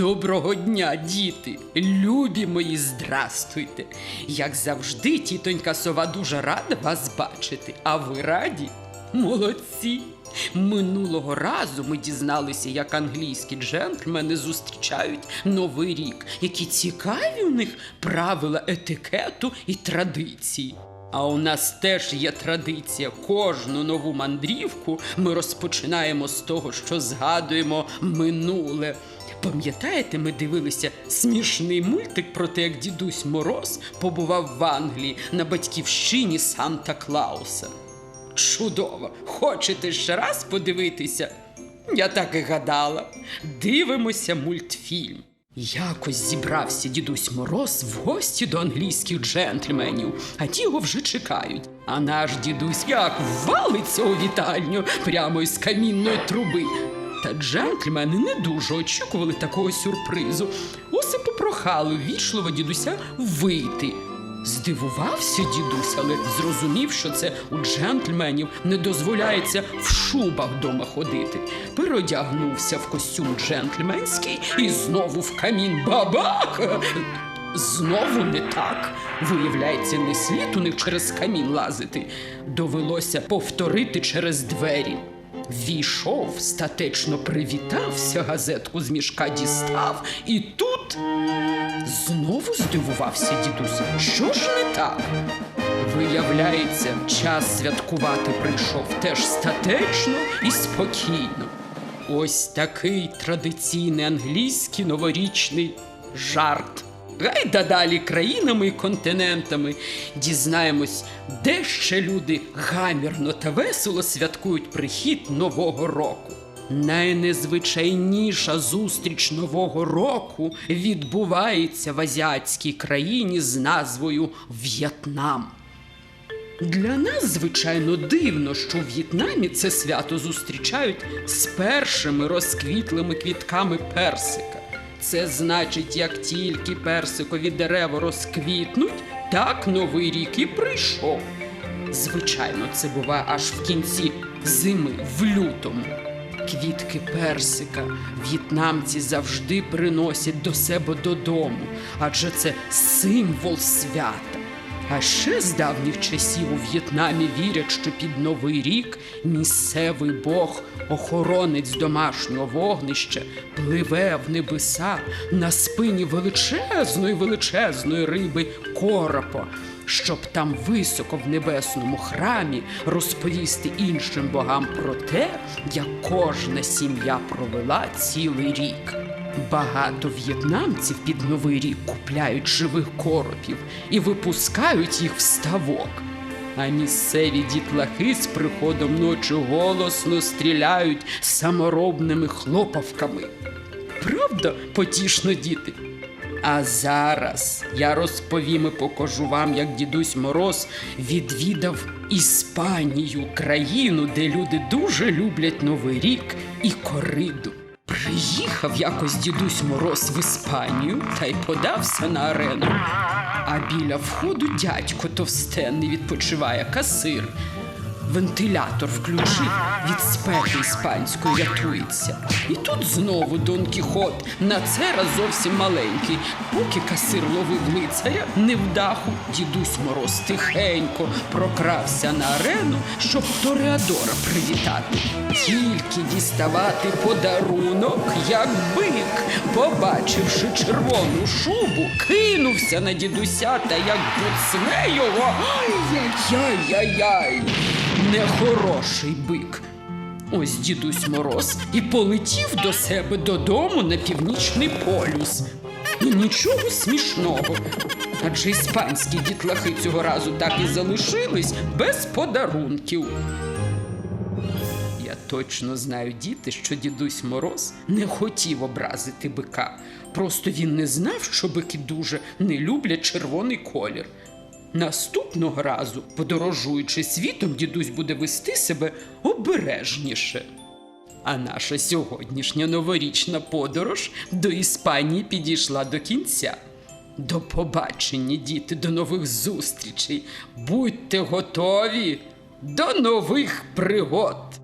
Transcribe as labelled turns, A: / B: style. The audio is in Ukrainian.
A: Доброго дня, діти! Любі мої, здрастуйте! Як завжди, тітонька сова дуже рада вас бачити. А ви раді? Молодці! Минулого разу ми дізналися, як англійські джентльмени зустрічають новий рік, які цікаві у них правила етикету і традиції. А у нас теж є традиція. Кожну нову мандрівку ми розпочинаємо з того, що згадуємо минуле. Пам'ятаєте, ми дивилися смішний мультик про те, як дідусь Мороз побував в Англії на батьківщині Санта Клауса. Чудово! Хочете ще раз подивитися? Я так і гадала. Дивимося мультфільм. Якось зібрався дідусь Мороз в гості до англійських джентльменів, а ті його вже чекають. А наш дідусь як валиться у вітальню прямо із камінної труби. Та джентльмени не дуже очікували такого сюрпризу. І попрохали ввічливо дідуся вийти. Здивувався дідусь, але зрозумів, що це у джентльменів не дозволяється в шубах дома ходити. Переодягнувся в костюм джентльменський і знову в камін бабах. Знову не так. Виявляється, не слід у них через камін лазити. Довелося повторити через двері. Війшов, статечно привітався, газетку з мішка дістав, і тут знову здивувався дідусь. Що ж не так? Виявляється, час святкувати прийшов теж статечно і спокійно. Ось такий традиційний англійський новорічний жарт. Гайда далі країнами і континентами дізнаємось, де ще люди гамірно та весело святкують прихід Нового року. Найнезвичайніша зустріч Нового року відбувається в азіатській країні з назвою В'єтнам. Для нас, звичайно, дивно, що в В'єтнамі це свято зустрічають з першими розквітлими квітками персика. Це значить, як тільки персикові дерева розквітнуть, так новий рік і прийшов. Звичайно, це буває аж в кінці зими, в лютому. Квітки персика в'єтнамці завжди приносять до себе додому, адже це символ свята. А ще з давніх часів у В'єтнамі вірять, що під Новий рік місцевий бог, охоронець домашнього вогнища, пливе в небеса на спині величезної величезної риби коропа, щоб там високо в небесному храмі розповісти іншим богам про те, як кожна сім'я провела цілий рік. Багато в'єтнамців під новий рік купляють живих коропів і випускають їх в ставок. А місцеві дітлахи з приходом ночі голосно стріляють саморобними хлопавками. Правда, потішно діти? А зараз я розповім і покажу вам, як дідусь Мороз відвідав Іспанію, країну, де люди дуже люблять Новий рік і кориду. Приїхав якось дідусь Мороз в Іспанію та й подався на арену. А біля входу дядько товстенний відпочиває касир. Вентилятор включив від спеки іспанської рятується. І тут знову Дон Кіхот, на це раз зовсім маленький. Поки касир ловив лицаря, невдаху, дідусь Мороз тихенько прокрався на арену, щоб Тореадора привітати. Тільки діставати подарунок, як бик, побачивши червону шубу, кинувся на дідуся та як буцне його. Ай-яй-яй-яй! Нехороший бик. Ось дідусь Мороз і полетів до себе додому на північний полюс. І нічого смішного. Адже іспанські дітлахи цього разу так і залишились без подарунків. Я точно знаю, діти, що дідусь Мороз не хотів образити бика. Просто він не знав, що бики дуже не люблять червоний колір. Наступного разу, подорожуючи світом, дідусь буде вести себе обережніше. А наша сьогоднішня новорічна подорож до Іспанії підійшла до кінця. До побачення, діти, до нових зустрічей. Будьте готові до нових пригод!